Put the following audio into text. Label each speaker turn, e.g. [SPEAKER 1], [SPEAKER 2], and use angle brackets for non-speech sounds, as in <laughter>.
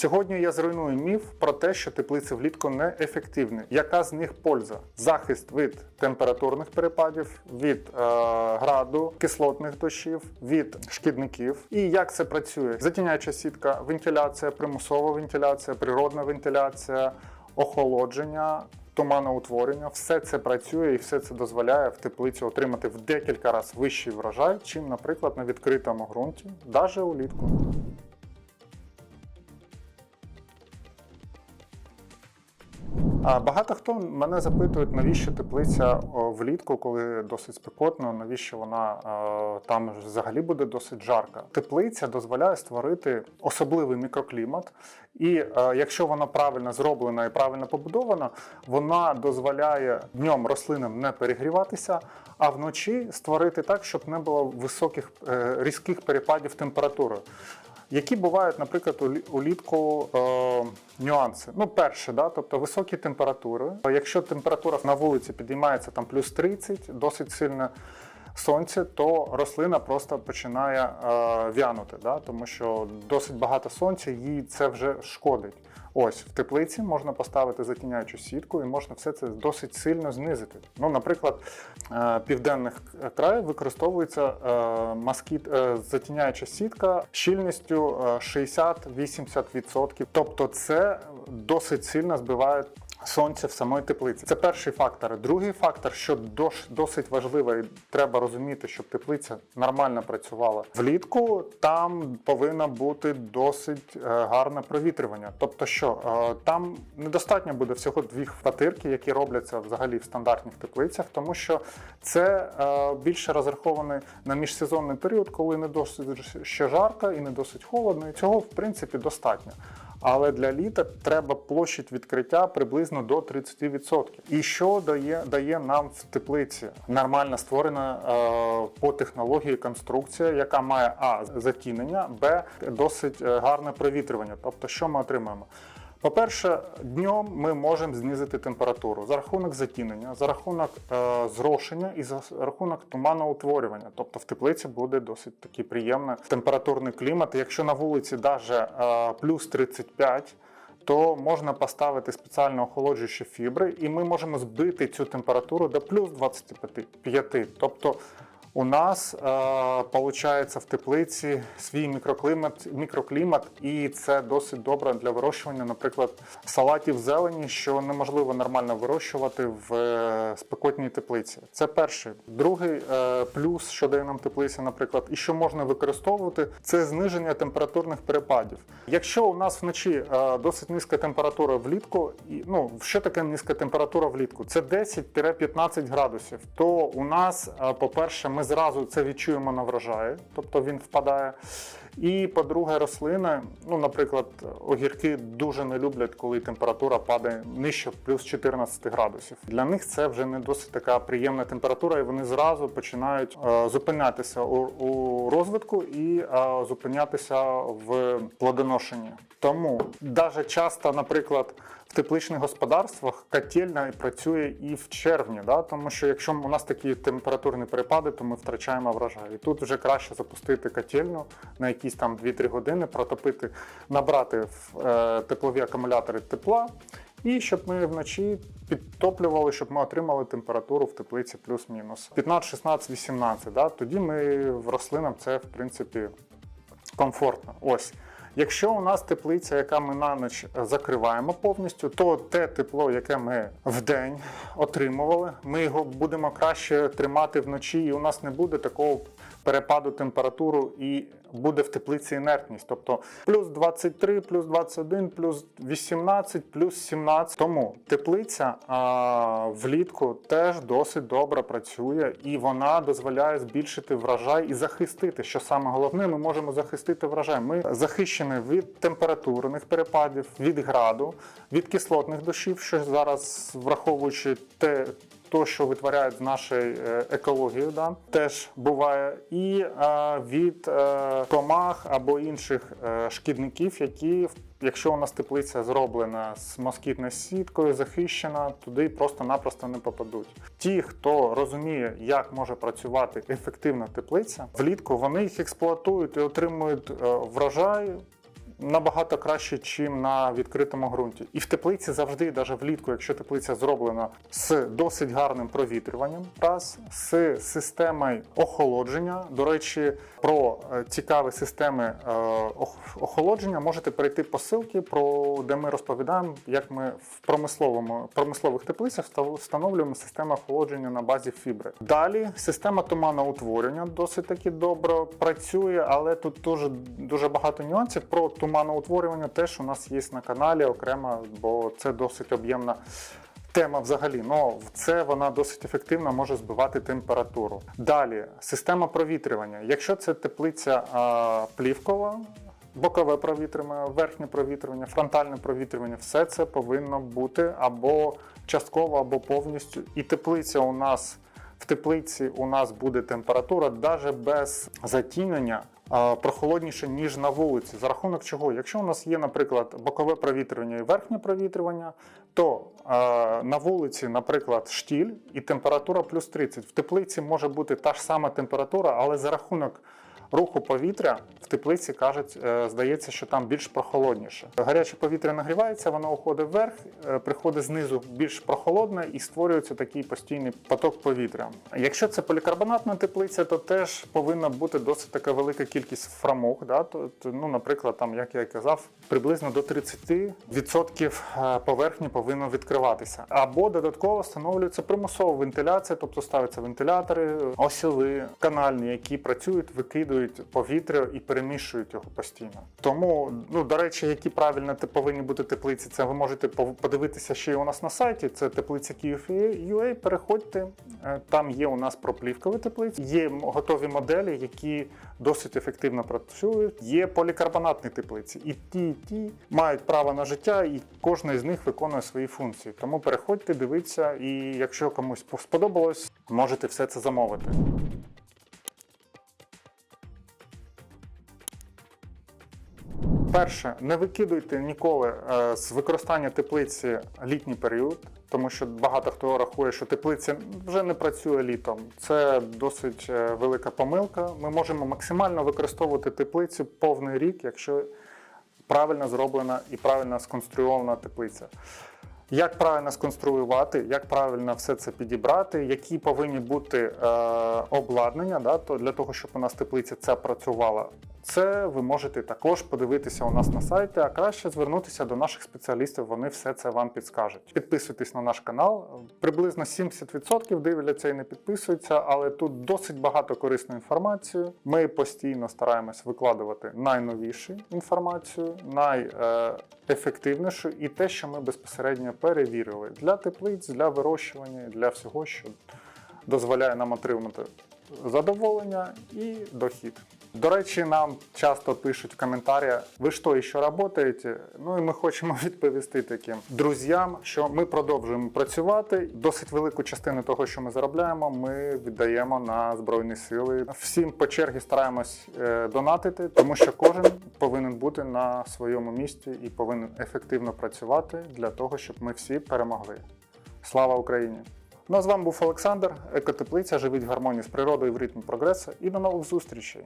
[SPEAKER 1] Сьогодні я зруйную міф про те, що теплиці влітку не ефективні. Яка з них польза? Захист від температурних перепадів, від е, граду, кислотних дощів, від шкідників. І як це працює? Затіняюча сітка, вентиляція, примусова вентиляція, природна вентиляція, охолодження. Туманоутворення, все це працює і все це дозволяє в теплиці отримати в декілька разів вищий врожай, чим, наприклад, на відкритому ґрунті, навіть улітку. Багато хто мене запитують, навіщо теплиця влітку, коли досить спекотно, навіщо вона е, там взагалі буде досить жарка. Теплиця дозволяє створити особливий мікроклімат, і е, якщо вона правильно зроблена і правильно побудована, вона дозволяє днем рослинам не перегріватися, а вночі створити так, щоб не було високих е, різких перепадів температури. Які бувають, наприклад, улі- улітку е, нюанси. Ну, перше, да, тобто високі температури. Якщо температура на вулиці підіймається там плюс 30, досить сильне сонце, то рослина просто починає е, вянути, да, тому що досить багато сонця, їй це вже шкодить. Ось в теплиці можна поставити затіняючу сітку і можна все це досить сильно знизити. Ну, наприклад, е, південних країв використовується маскіт, е, затіняюча сітка щільністю е, 60-80%. Тобто це досить сильно збиває сонце в самої теплиці. Це перший фактор. Другий фактор, що досить важливо, і треба розуміти, щоб теплиця нормально працювала влітку. Там повинно бути досить е, гарне провітрювання. Тобто, що е, там недостатньо буде всього дві квартирки, які робляться взагалі в стандартних теплицях, тому що це е, більше розраховане на міжсезонний період, коли не досить ще жарко і не досить холодно. І цього в принципі достатньо. Але для літа треба площадь відкриття приблизно до 30%. І що дає, дає нам в теплиці? Нормально створена е, по технології конструкція, яка має А затінення, Б досить е, гарне провітрювання. Тобто, що ми отримаємо? По-перше, днем ми можемо знизити температуру за рахунок затінення, за рахунок е, зрошення і за рахунок туманоутворювання. Тобто в теплиці буде досить такий приємний температурний клімат. Якщо на вулиці навіть е, плюс 35, то можна поставити спеціально охолоджуючі фібри, і ми можемо збити цю температуру до плюс 25. Тобто у нас виходить в теплиці свій мікроклімат, мікроклімат, і це досить добре для вирощування, наприклад, салатів зелені, що неможливо нормально вирощувати в е, спекотній теплиці. Це перший. Другий е, плюс, що дає нам теплиця, наприклад, і що можна використовувати, це зниження температурних перепадів. Якщо у нас вночі е, досить низька температура влітку, ну що таке низька температура влітку? Це 10-15 градусів. То у нас, е, по-перше, ми зразу це відчуємо на врожаї, тобто він впадає. І по-друге, рослини, ну, наприклад, огірки дуже не люблять, коли температура падає нижче плюс 14 градусів. Для них це вже не досить така приємна температура, і вони зразу починають е, зупинятися у, у розвитку і е, зупинятися в плодоношенні. Тому навіть часто, наприклад, в тепличних господарствах котельня працює і в червні, да? тому що якщо у нас такі температурні перепади, то ми втрачаємо врожай. І тут вже краще запустити котельню на якісь там 2-3 години, протопити, набрати в е, теплові акумулятори тепла. І щоб ми вночі підтоплювали, щоб ми отримали температуру в теплиці плюс-мінус 15, 16, 18. Да? Тоді ми в рослинам це в принципі комфортно. Ось. Якщо у нас теплиця, яка ми на ніч закриваємо повністю, то те тепло, яке ми вдень отримували, ми його будемо краще тримати вночі, і у нас не буде такого перепаду температури і буде в теплиці інертність. Тобто плюс 23, плюс 21, плюс 18, плюс 17. Тому теплиця а, влітку теж досить добре працює, і вона дозволяє збільшити врожай і захистити. Що саме головне, ми можемо захистити врожай. Ми захищені від температурних перепадів, від граду, від кислотних дощів, що зараз враховуючи те. То, що витворяють з нашої е, екології, да, теж буває, і е, від е, комах або інших шкідників, які, якщо у нас теплиця зроблена з москітною сіткою, захищена, туди просто-напросто не попадуть. Ті, хто розуміє, як може працювати ефективно теплиця, влітку вони їх експлуатують і отримують врожай набагато краще, ніж на відкритому ґрунті. І в теплиці завжди, навіть влітку, якщо теплиця зроблена з досить гарним провітрюванням, раз з системою охолодження. До речі, про е, цікаві системи е, охолодження можете перейти по ссылці, про де ми розповідаємо, як ми в промисловому промислових теплицях встановлюємо систему охолодження на базі фібри. Далі система туманоутворення досить таки добре працює, але тут дуже дуже багато нюансів. Про туманоутворювання теж у нас є на каналі окремо, бо це досить об'ємна. Тема взагалі, ну це вона досить ефективно може збивати температуру. Далі система провітрювання. Якщо це теплиця а, плівкова, бокове провітрювання, верхнє провітрювання, фронтальне провітрювання, все це повинно бути або частково, або повністю. І теплиця у нас в теплиці у нас буде температура навіть без затінення. Прохолодніше, ніж на вулиці. За рахунок чого? Якщо у нас є, наприклад, бокове провітрювання і верхнє провітрювання, то на вулиці, наприклад, штіль і температура плюс 30. В теплиці може бути та ж сама температура, але за рахунок руху повітря в теплиці кажуть, е, здається, що там більш прохолодніше. Гаряче повітря нагрівається, воно уходить вверх, е, приходить знизу більш прохолодне і створюється такий постійний поток повітря. Якщо це полікарбонатна теплиця, то теж повинна бути досить така велика кількість фрамуг. Да? То, то, ну, наприклад, там, як я казав, приблизно до 30% е, поверхні повинно відкриватися. Або додатково встановлюється примусова вентиляція, тобто ставляться вентилятори, осьови, канальні, які працюють, викидують повітря і перемішують його постійно. Тому, ну до речі, які правильно повинні бути теплиці, це ви можете подивитися ще й у нас на сайті. Це теплиця Київ.ua. Переходьте. Е, Там є у нас проплівкові теплиці, є готові моделі, які досить ефективно працюють. Є полікарбонатні теплиці, і ті, і ті мають право на життя, і кожна з них виконує свої функції. Тому переходьте, дивіться, і якщо комусь сподобалось, можете все це замовити. Перше, не викидуйте ніколи е, з використання теплиці літній період, тому що багато хто рахує, що теплиця вже не працює літом. Це досить е, велика помилка. Ми можемо максимально використовувати теплицю повний рік, якщо правильно зроблена і правильно сконструйована теплиця. Як правильно сконструювати, як правильно все це підібрати, які повинні бути е, обладнання да, то для того, щоб у нас теплиця ця працювала. Це ви можете також подивитися у нас на сайті, а краще звернутися до наших спеціалістів, вони все це вам підскажуть. Підписуйтесь на наш канал. Приблизно 70% дивляться і не підписуються, але тут досить багато корисної інформації. Ми постійно стараємось викладувати найновішу інформацію, найефективнішу і те, що ми безпосередньо перевірили для теплиць, для вирощування, для всього, що дозволяє нам отримати задоволення і дохід. До речі, нам часто пишуть в коментарях, ви що, ще працюєте? Ну і ми хочемо <laughs> відповісти таким друзям, що ми продовжуємо працювати. Досить велику частину того, що ми заробляємо, ми віддаємо на збройні сили. Всім по черзі стараємось е, донатити, тому що кожен повинен бути на своєму місці і повинен ефективно працювати для того, щоб ми всі перемогли. Слава Україні! Ну а з вами був Олександр, екотеплиця. Живить в гармонії з природою в ритмі прогресу. І до нових зустрічей.